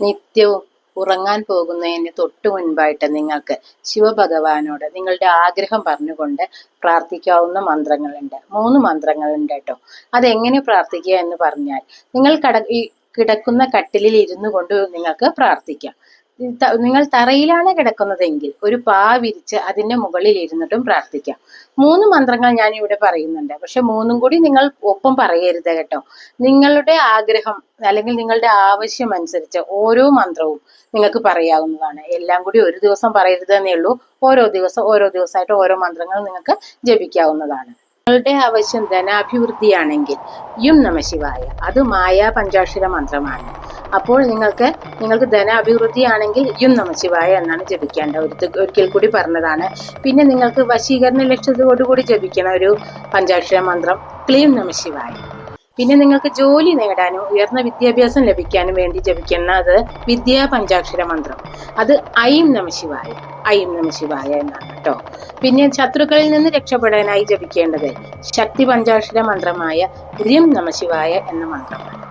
നിത്യവും ഉറങ്ങാൻ പോകുന്നതിന് തൊട്ടു മുൻപായിട്ട് നിങ്ങൾക്ക് ശിവഭഗവാനോട് നിങ്ങളുടെ ആഗ്രഹം പറഞ്ഞുകൊണ്ട് പ്രാർത്ഥിക്കാവുന്ന മന്ത്രങ്ങളുണ്ട്. മൂന്ന് മന്ത്രങ്ങളുണ്ട് കേട്ടോ. അതെങ്ങനെ പ്രാർത്ഥിക്കുക എന്ന് പറഞ്ഞാൽ നിങ്ങൾ കട കിടക്കുന്ന കട്ടിലിൽ ഇരുന്നു കൊണ്ട് നിങ്ങൾക്ക് പ്രാർത്ഥിക്കാം. നിങ്ങൾ തറയിലാണ് കിടക്കുന്നതെങ്കിൽ ഒരു പാ വിരിച്ച് അതിന്റെ മുകളിൽ ഇരുന്നിട്ടും പ്രാർത്ഥിക്കാം. മൂന്ന് മന്ത്രങ്ങൾ ഞാൻ ഇവിടെ പറയുന്നുണ്ട്. പക്ഷെ മൂന്നും കൂടി നിങ്ങൾ ഒപ്പം പറയരുത് കേട്ടോ. നിങ്ങളുടെ ആഗ്രഹം അല്ലെങ്കിൽ നിങ്ങളുടെ ആവശ്യം അനുസരിച്ച് ഓരോ മന്ത്രവും നിങ്ങൾക്ക് പറയാവുന്നതാണ്. എല്ലാം കൂടി ഒരു ദിവസം പറയരുത് എന്നേ ഉള്ളൂ. ഓരോ ദിവസം ഓരോ ദിവസമായിട്ട് ഓരോ മന്ത്രങ്ങൾ നിങ്ങൾക്ക് ജപിക്കാവുന്നതാണ്. നിങ്ങളുടെ ആവശ്യം ധനാഭിവൃദ്ധിയാണെങ്കിൽ യും നമ ശിവായ. അത് മായാ പഞ്ചാക്ഷര മന്ത്രമാണ്. അപ്പോൾ നിങ്ങൾക്ക് നിങ്ങൾക്ക് ധനാഭിവൃദ്ധി ആണെങ്കിൽ യും നമ ശിവായ എന്നാണ് ജപിക്കേണ്ട ഒരു ഒരിക്കൽ കൂടി പറഞ്ഞതാണ്. പിന്നെ നിങ്ങൾക്ക് വശീകരണ ലക്ഷ്യത്തോടുകൂടി ജപിക്കണ ഒരു പഞ്ചാക്ഷര മന്ത്രം ക്ലീം നമ ശിവായ. പിന്നെ നിങ്ങൾക്ക് ജോലി നേടാനും ഉയർന്ന വിദ്യാഭ്യാസം ലഭിക്കാനും വേണ്ടി ജപിക്കുന്നത് വിദ്യാ പഞ്ചാക്ഷര മന്ത്രം. അത് ഐം നമ ശിവായ ഐം നമ ശിവായ എന്നാണ് കേട്ടോ. പിന്നെ ശത്രുക്കളിൽ നിന്ന് രക്ഷപ്പെടാനായി ജപിക്കേണ്ടത് ശക്തി പഞ്ചാക്ഷര മന്ത്രമായ ര്യം നമ ശിവായ എന്ന മന്ത്രമാണ്.